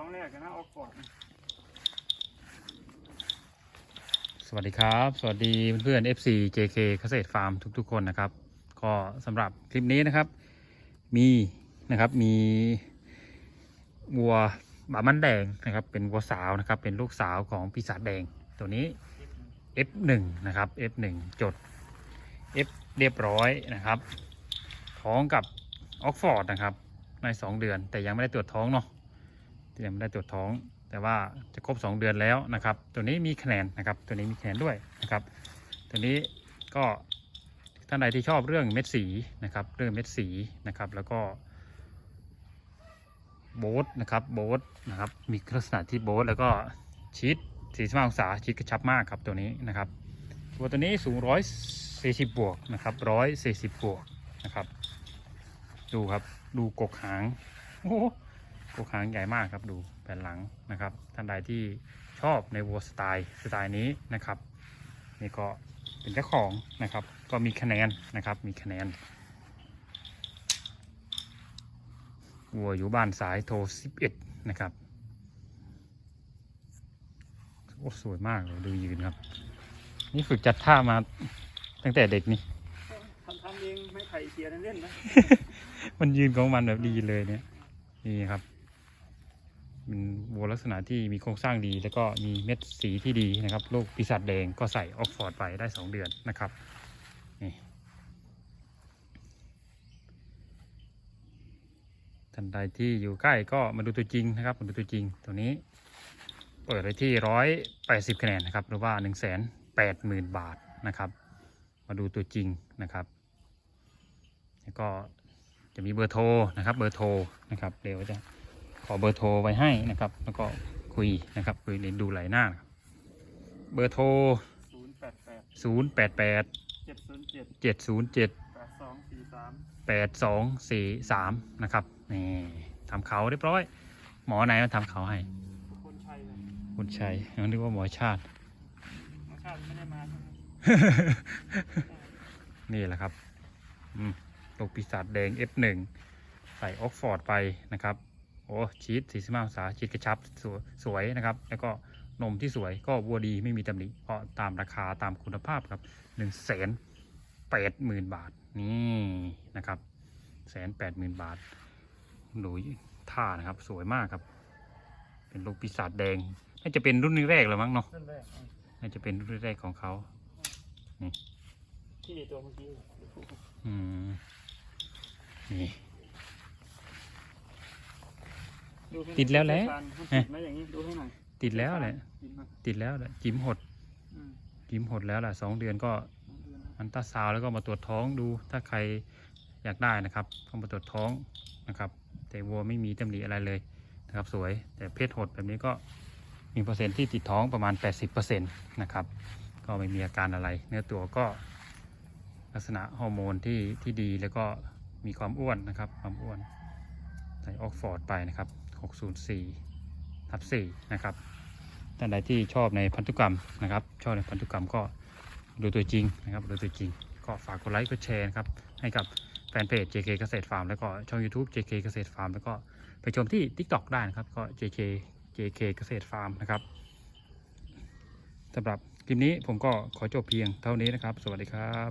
้องแรกกันะออกฟอร์ดสวัสดีครับ สวัสดีเพื่อนๆ FC JK เกษตรฟาร์มทุกๆ คนนะครับ ก็สำหรับคลิปนี้นะครับ มีนะครับมีวัวบามันแดงนะครับ เป็นวัวสาวนะครับ เป็นลูกสาวของปีศาจแดงตัวนี้ F1 นะครับ F1 จด F เรียบร้อยนะครับ ท้องกับออกฟอร์ดนะครับในสองเดือนแต่ยังไม่ได้ตรวจท้องเนาะ ยังไม่ได้ตรวจท้อง แต่ว่าจะครบ 2 เดือนแล้วนะครับ ตัวนี้มีคะแนนนะครับ ตัวนี้มีคะแนนด้วยนะครับ ตัวนี้ก็ท่านใดที่ชอบเรื่องเม็ดสีนะครับ เรื่องเม็ดสีนะครับ แล้วก็โบ๊ทนะครับโบ๊ทนะครับ มีลักษณะที่โบ๊ทแล้วก็ชีตสี่สิบองศาชีตกระชับมากครับตัวนี้นะครับ ตัวตัวนี้สูงร้อยสี่สิบบวกนะครับร้อยสี่สิบบวกนะครับ ดูครับ ดูกกหาง โอ้ โหกกหางใหญ่มากครับดูแผ่นหลังนะครับท่านใดที่ชอบในวัวสไตล์สไตล์นี้นะครับนี่ก็เป็นเจ้าของนะครับ ก็มีคะแนนนะครับมีคะแนนวัวอยู่บ้านสายโทร11 นะครับโอ้สวยมากเลยดูยืนครับ นี่ฝึกจัดท่ามาตั้งแต่เด็กนี่ทำทำเองไม่ไข่เสียเล่นๆนะ มันยืนของมันแบบดีเลยเนี่ย นี่ครับ เป็นวัวลักษณะที่มีโครงสร้างดี แล้วก็มีเม็ดสีที่ดีนะครับลูกปีศาจแดงก็ใส่ออกฟอร์ดไปได้ 2 เดือนนะครับนี่ท่านใดที่อยู่ใกล้ก็มาดูตัวจริงนะครับมาดูตัวจริงตัวนี้เปิดไว้ที่ร้อยแปดสิบคะแนนนะครับหรือว่าหนึ่งแสนแปดหมื่นบาทนะครับ มาดูตัวจริงนะครับแล้วก็จะมีเบอร์โทรนะครับเบอร์โทรนะครับเดี๋ยวจะ อเบอร์โทรไว้ให้นะครับ แล้วก็คุยนะครับคุยเรียนดูหลายหน้านะครับเบอร์โทร ศูนย์แปดแปด0 8 8 เจ็ดศูนย์เจ็ด7 0 7 แปดสองสี่สาม 8 2 4 3 นะครับนี่ทำเขาเรียบร้อย หมอไหนมาทำเขาให้ คนชัยเลยคุณชัยนึกว่าหมอชาติมาชาติไม่ได้มาใช่ไหมนี่แหละครับอืมลูกปีศาจแดง F1 ใส่ออกฟอร์ดไปนะครับ โอ้ชีสสี่สิบห้าองศาชีสกระชับสวยสวยนะครับ แล้วก็นมที่สวยก็วัวดีไม่มีตำหนิเพราะตามราคาตามคุณภาพครับหนึ่งแสนแปดหมื่นบาทนี่นะครับแสนแปดหมื่นบาทดูท่านะครับสวยมากครับ เป็นลูกปีศาจแดงน่าจะเป็นรุ่นแรกแล้วมั้งเนาะนั่นแรกอะน่าจะเป็นรุ่นแรกของเขาที่ตัวเมื่อกี้อืมนี่ ดูให้หน่อย ติดแล้วแหละมันติดไหมอย่างนี้ดูให้หน่อยติดแล้วแหละติดมาติดแล้วแหละจิ๋มหดอืมจิ๋มหดแล้วแหละสองเดือนก็สองเดือนแล้วอันตราซาวด์แล้วก็มาตรวจท้องดูถ้าใครอยากได้นะครับก็มาตรวจท้องนะครับ แต่วัวไม่มีตำหนิอะไรเลยนะครับสวย แต่เพศหดแบบนี้ก็มีเปอร์เซ็นต์ที่ติดท้องประมาณ 80%นะครับก็ไม่มีอาการอะไร เนื้อตัวก็ลักษณะฮอร์โมนที่ที่ดีแล้วก็มีความอ้วนนะครับ ความอ้วนใส่ออกฟอร์ดไปนะครับ 604ทับ4นะครับท่านใดที่ชอบในพันธุกรรมนะครับ ชอบในพันธุกรรมก็ดูตัวจริงนะครับดูตัวจริง ก็ฝากกดไลค์กดแชร์นะครับให้กับแฟนเพจ JK เกษตรฟาร์มแล้วก็ช่อง YouTube JK เกษตรฟาร์มแล้วก็ไปชมที่ TikTok ได้นะครับก็ JK JK เกษตรฟาร์มนะครับสำหรับคลิปนี้ผมก็ขอจบเพียงเท่านี้นะครับ สวัสดีครับ